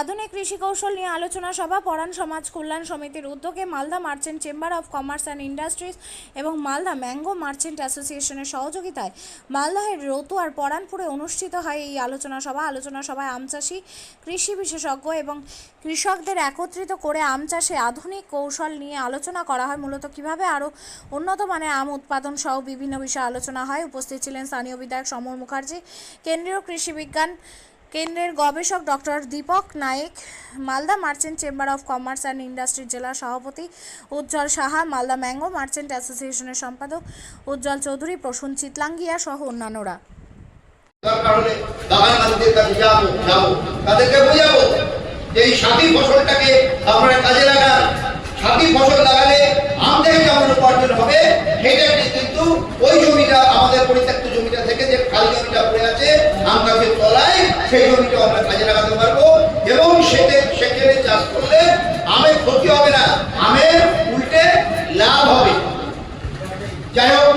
আধুনিক কৃষি কৌশল নিয়ে আলোচনা সভা, পরাণ সমাজ কল্যাণ সমিতির উদ্যোগে Malda merchant chamber of commerce and industries এবং মালদা ম্যাঙ্গো মার্চেন্ট অ্যাসোসিয়েশনের সহযোগিতায় মালদাহের রতুয়ার পরানপুরে অনুষ্ঠিত হয় এই আলোচনা সভা। আলোচনা সভায় আম চাষি, কৃষি বিশেষজ্ঞ এবং কৃষকদের একত্রিত করে আম চাষে আধুনিক কৌশল নিয়ে আলোচনা করা হয়। মূলত কীভাবে আরও উন্নত মানের আম উৎপাদন সহ বিভিন্ন বিষয়ে আলোচনা হয়। উপস্থিত ছিলেন স্থানীয় বিধায়ক সমর মুখার্জি, কেন্দ্রীয় কৃষি বিজ্ঞান কেন্দ্রের গবেষক doctor Dipak Nayek, Malda merchant chamber of commerce and industry জেলা সভাপতি উজ্জ্বল সাহা, মালদা ম্যাঙ্গো মার্চেন্ট অ্যাসোসিয়েশনের সম্পাদক উজ্জ্বল চৌধুরী, প্রসূন চিতলাঙ্গিয়া সহ অন্যান্যরা। এই সাথী ফসলটাকে আপনারা কাজে লাগান। সাথী ফসল লাগালে আম থেকে যেমন উপার্জন হবে, সেটা কিন্তু ওই জমিটা, আমাদের পরিত্যক্ত জমিটা থেকে যে খালি জমিটা পড়ে আছে আম গাছের তলায় সেই জমিটা আমরা কাজে লাগাতে পারব এবং সেতে সেখানে চাষ করলে আমের ক্ষতি হবে না। আমের উল্টে লাভ হবে। যাই হোক,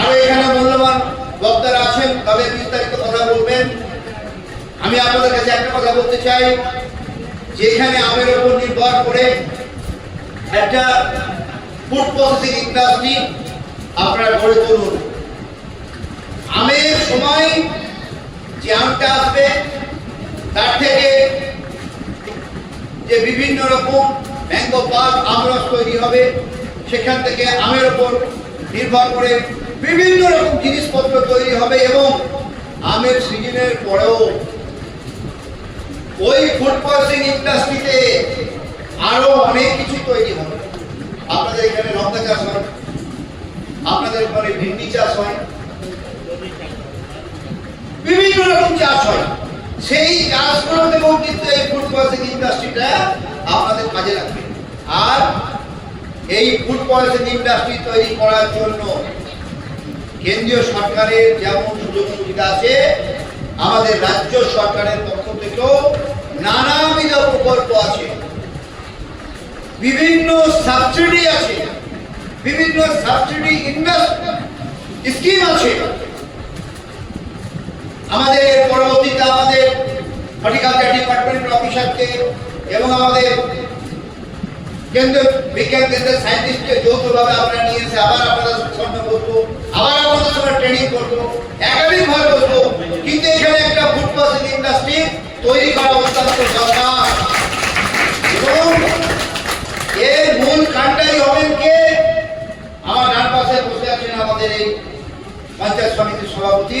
আরও এখানে মূল্যবান বক্তারা আছেন, তবে বিস্তারিত কথা বলবেন। আমি আপনাদের কাছে একটা কথা বলতে চাই যে এখানে আমের উপর নির্ভর করে একটা ফুড প্রসেসিং ইন্ডাস্ট্রি আপনারা গড়ে তুলুন। আমের সময় যে আমটা আসবে, তার থেকে যে বিভিন্ন রকম ম্যাঙ্গো পাক আমরস তৈরি হবে, সেখান থেকে আমের ওপর নির্ভর করে বিভিন্ন রকম জিনিসপত্র তৈরি হবে এবং আমের সিজনের পরেও ওই ফুড প্রসেসিং ইন্ডাস্ট্রিতে আরও অনেক কিছু তৈরি হবে। আপনাদের এখানে লঙ্কা চাষ হয়, আপনাদের ওখানে ভিন্ডি চাষ হয় বিভিন্ন রকম চাষ হয়। সেই চাষগুলো থেকেও কিন্তু এই ফুড ইন্ডাস্ট্রিটা আপনাদের কাজে লাগবে। আর এই ফুড ইন্ডাস্ট্রি তৈরি করার জন্য কেন্দ্রীয় সরকারের যেমন সুযোগ সুবিধা আছে, আমাদের রাজ্য সরকারের পক্ষ থেকেও নানাবিধ প্রকল্প আছে। বিভিন্ন সাবসিডি আছে। বিভিন্ন সাবসিডি ইনভেস্ট স্কিম আছে। আমাদের পরবর্তীতে আমাদের হর্টিকালচার ডিপার্টমেন্টের অফিসারকে এবং আমাদের কেন্দ্র বিজ্ঞান কেন্দ্রের সায়েন্টিস্টকে যৌথভাবে আমরা নিয়ে এসে আবার আপনাদের সামনে বসবো আবার আপনাদের সঙ্গে ট্রেনিং করব একাধিক ভাবে বসবো কিন্তু এখানে একটা ফুড প্রসেসিং ইন্ডাস্ট্রি তৈরি করা অত্যন্ত দরকার। এবং এর মূল কাণ্ডারি হবেন কে? আমার ডান পাশে বসে আছেন আমাদের এই পঞ্চায়েত সমিতির সভাপতি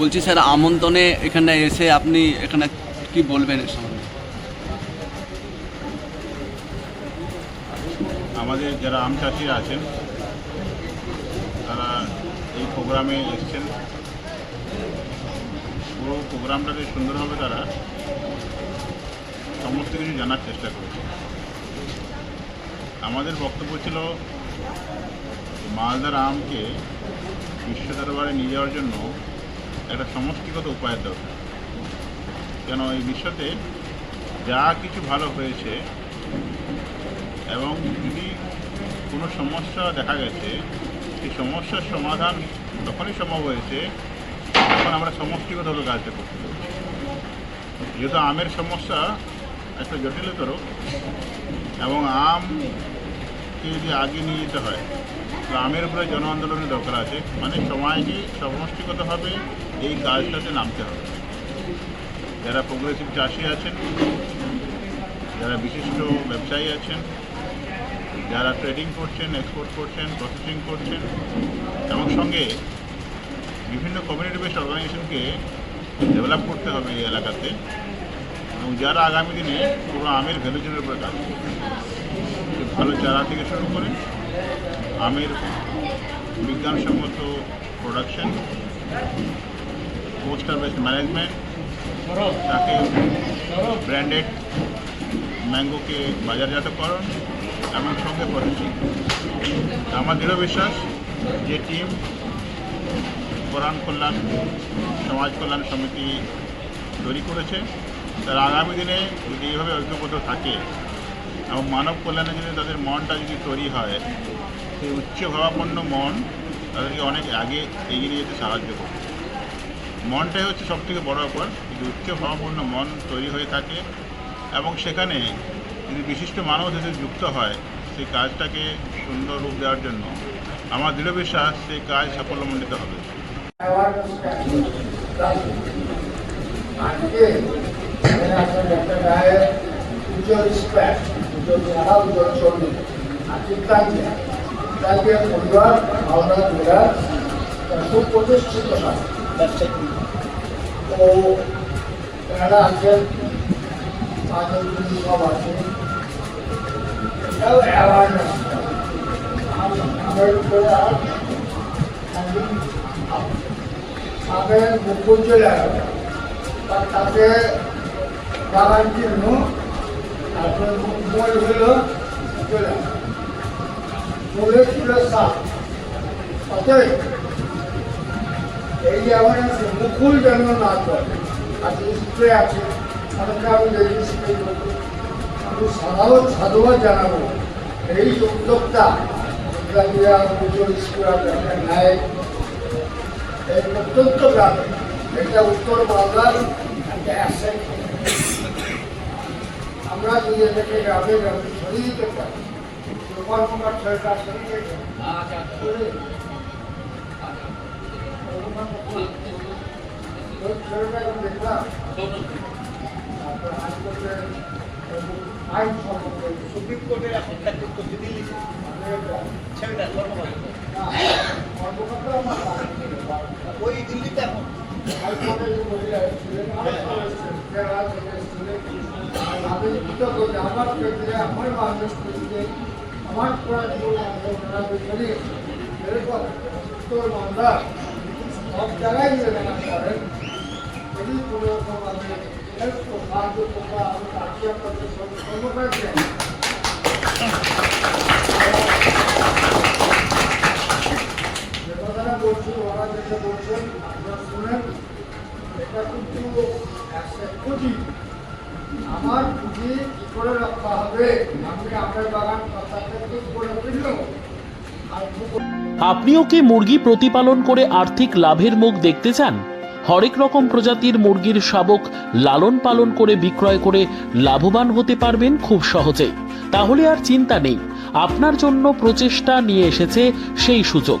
বলছি স্যার, আমন্ত্রণে এখানে এসে আপনি এখানে কি বলবেন এর আমাদের যারা আম চাষিরা আছেন, তারা এই প্রোগ্রামে এসছেন। পুরো প্রোগ্রামটাকে সুন্দরভাবে তারা সমস্ত কিছু জানার চেষ্টা করেছে আমাদের বক্তব্য ছিল, মালদার আমকে বিশ্ব দরবারে নিয়ে যাওয়ার জন্য একটা সমষ্টিগত উপায়ের দরকার। কেন এই বিশ্বতে যা কিছু ভালো হয়েছে এবং যদি কোনো সমস্যা দেখা গেছে, সেই সমস্যার সমাধান তখনই সম্ভব হয়েছে, তখন আমরা সমষ্টিগতভাবে কাজটা করতে পেরেছি। যেহেতু আমের সমস্যা একটা জটিলতর, এবং আমকে যদি আগে নিয়ে যেতে হয় তো আমের উপরে জন আন্দোলনের দরকার আছে। মানে সবাইকে সমষ্টিগতভাবে এই কাজটাতে নামতে হবে। যারা প্রোগ্রেসিভ চাষি আছেন, যারা বিশিষ্ট ব্যবসায়ী আছেন, যারা ট্রেডিং করছেন এক্সপোর্ট করছেন প্রসেসিং করছেন, এবং সঙ্গে বিভিন্ন কমিউনিটি বেসড অর্গানাইজেশনকে ডেভেলপ করতে হবে এই এলাকাতে। এবং যারা আগামী দিনে পুরো আমের ভ্যালুজনের উপরে কাজ করবে। ভালো চারা থেকে শুরু করে আমের বিজ্ঞানসম্মত প্রোডাকশন পোস্টার বেসড ম্যানেজমেন্ট তাকে ব্র্যান্ডেড ম্যাঙ্গোকে বাজারজাত বাজারজাতকরণ এবং সঙ্গে প্রসেসিং আমার দৃঢ় বিশ্বাস যে টিম কোরআন কল্যাণ, সমাজ কল্যাণ সমিতি তৈরি করেছে। তারা আগামী দিনে যদি এইভাবে ঐক্যবদ্ধ থাকে এবং মানব কল্যাণের জন্য তাদের মনটা যদি তৈরি হয় সেই উচ্চ ভাবাপন্ন মন, তাদেরকে অনেক আগে এগিয়ে নিয়ে যেতে সাহায্য করে। মনটাই হচ্ছে সব থেকে বড় ব্যাপার। যদি উচ্চ ভাবাপন্ন মন তৈরি হয়ে থাকে এবং সেখানে যদি বিশিষ্ট মানুষ এসে যুক্ত হয়, সেই কাজটাকে সুন্দর রূপ দেওয়ার জন্য আমার দৃঢ় বিশ্বাস সেই কাজ সাফল্যমণ্ডিত হবে। আজকে আর চিন্তাকে পরিবার ভাবনা জেলার সুপ্রতিষ্ঠিত হয় তো এনারা আছেন পাঁচজন সব আছে। এটাও অ্যাওয়ারনেস আমার উপরে আর আমাদের মুকুল জেলার তাকে বাগান চিহ্ন তারপরে হইল চলে ফুলের ফুলের সাপ অতএব এই আমার মুকুল যেন না করে আর স্প্রে আছে আমি দেখি সাধারণ সাধুবাদ জানাব এই উদ্যোক্তা ইন্দ্রাজিয়া পুজো স্কুল নেয় এই এটা উত্তর বাংলার একটা অ্যাসেট আমরা যদি এটাকে গ্রামে গ্রামে ছড়িয়ে দিতে পারি। পারি। ওই ছেলেটা এখন দেখলাম তারপর হাইকোর্টের আইন সম্পর্কে সুপ্রিম কোর্টের এখন ছেলেটা কর্মকর্তা আমার ওই দিল্লিতে এখন হাইকোর্টে যে মহিলা এসেছিলেন, কেরালা থেকে এসেছিলেন। আমার ক্ষেত্রে আমার এরকম উত্তর বাংলা সব জায়গায় যে মেলা করেন যদি কোনো রকম আমি সাহায্য করব আমি তাকে আপনাদের সর্বকাশে যে কথাটা বলছি ওরা যেটা বলছেন আপনারা শুনেন এটা কিন্তু একটা পুঁজি আমার পুঁজি কি করে রক্ষা হবে। আমি আপনার বাগান কি করে ফিরল আপনিও কি মুরগি প্রতিপালন করে আর্থিক লাভের মুখ দেখতে চান? হরেক রকম প্রজাতির মুরগির শাবক লালন পালন করে বিক্রয় করে লাভবান হতে পারবেন খুব সহজে। তাহলে আর চিন্তা নেই। আপনার জন্য প্রচেষ্টা নিয়ে এসেছে সেই সুযোগ।